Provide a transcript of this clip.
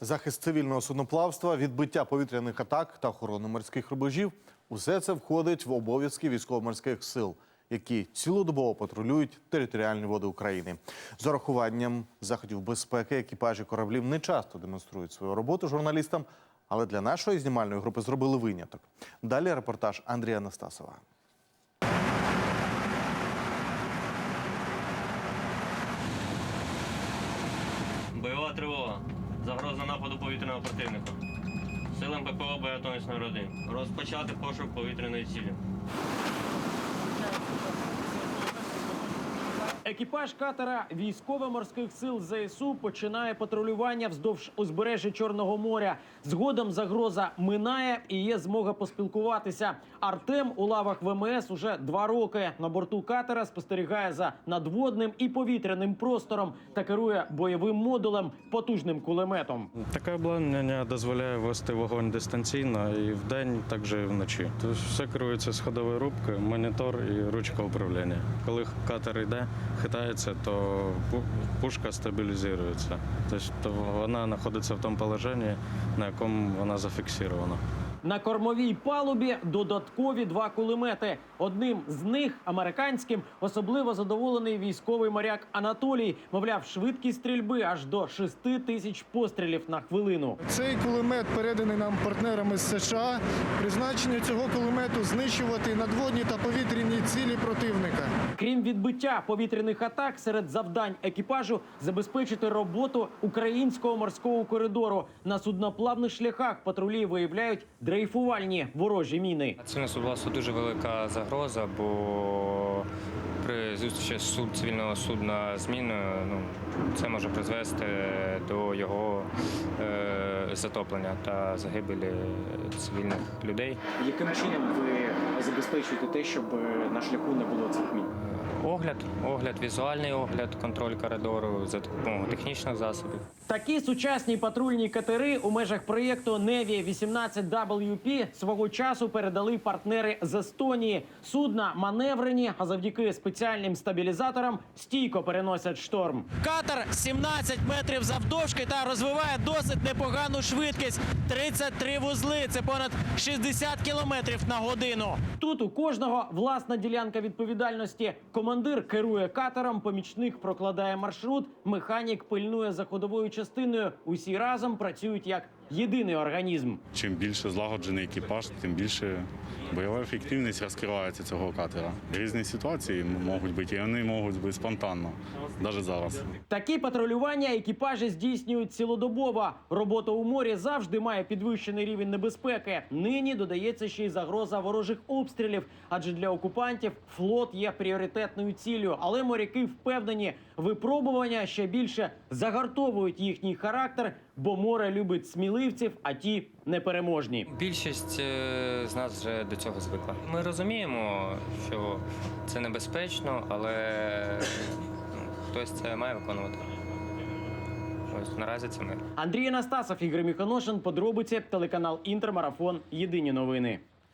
Захист цивільного судноплавства, відбиття повітряних атак та охорони морських рубежів усе це входить в обов'язки військово-морських сил, які цілодобово патрулюють територіальні води України. З урахуванням заходів безпеки екіпажі кораблів не часто демонструють свою роботу журналістам, але для нашої знімальної групи зробили виняток. Далі репортаж Андрія Анастасова. Бойова тривога. Загроза нападу повітряного противника. Силам ППО боятонічної народи. Розпочати пошук повітряної цілі. Екіпаж катера військово-морських сил ЗСУ починає патрулювання вздовж узбережжя Чорного моря. Згодом загроза минає і є змога поспілкуватися. Артем у лавах ВМС уже два роки. На борту катера спостерігає за надводним і повітряним простором та керує бойовим модулем потужним кулеметом. Таке обладнання дозволяє вести вогонь дистанційно і вдень, також і вночі. Тобто все керується з ходової рубки, монітор і ручка управління. Коли катер йде, хитається, то пу- пушка стабілізується. Тобто вона знаходиться в тому положенні, на якому вона зафіксована. На кормовій палубі додаткові два кулемети. Одним з них американським особливо задоволений військовий моряк Анатолій. Мовляв, швидкість стрільби аж до 6 тисяч пострілів на хвилину. Цей кулемет переданий нам партнерами з США. Призначення цього кулемету знищувати надводні та повітряні цілі противника. Крім відбиття повітряних атак, серед завдань екіпажу забезпечити роботу українського морського коридору. На судноплавних шляхах патрулі виявляють дрейфувальні ворожі міни. Це Цивільне судноплавство дуже велика загроза, бо при зустрічі суд цивільного судна з ну, це може призвести до його е, затоплення та загибелі цивільних людей. Яким чином ви забезпечуєте те, щоб на шляху не було цих мін? Огляд, огляд, візуальний огляд, контроль коридору за допомогою технічних засобів. Такі сучасні патрульні катери у межах проєкту Navy 18 WP свого часу передали партнери з Естонії. Судна маневрені, а завдяки спеціальним стабілізаторам стійко переносять шторм. Катер 17 метрів завдовжки та розвиває досить непогану швидкість 33 вузли. Це понад 60 кілометрів на годину. Тут у кожного власна ділянка відповідальності. Командир керує катером, помічник прокладає маршрут, механік пильнує за ходовою частиною. Усі разом працюють як єдиний організм. Чим більше злагоджений екіпаж, тим більше бойова ефективність розкривається цього катера. Різні ситуації можуть бути, і вони можуть бути спонтанно, навіть зараз. Такі патрулювання екіпажі здійснюють цілодобово. Робота у морі завжди має підвищений рівень небезпеки. Нині додається ще й загроза ворожих обстрілів, адже для окупантів флот є пріоритетною ціллю. Але моряки впевнені, випробування ще більше загартовують їхній характер, бо море любить сміливців, а ті непереможні. Більшість е, з нас вже до цього звикла. Ми розуміємо, що це небезпечно, але ну, хтось це має виконувати. Ось наразі це ми. Андрій Анастасов, Ігор Міхоношин. подробиці, телеканал Інтермарафон. Єдині новини.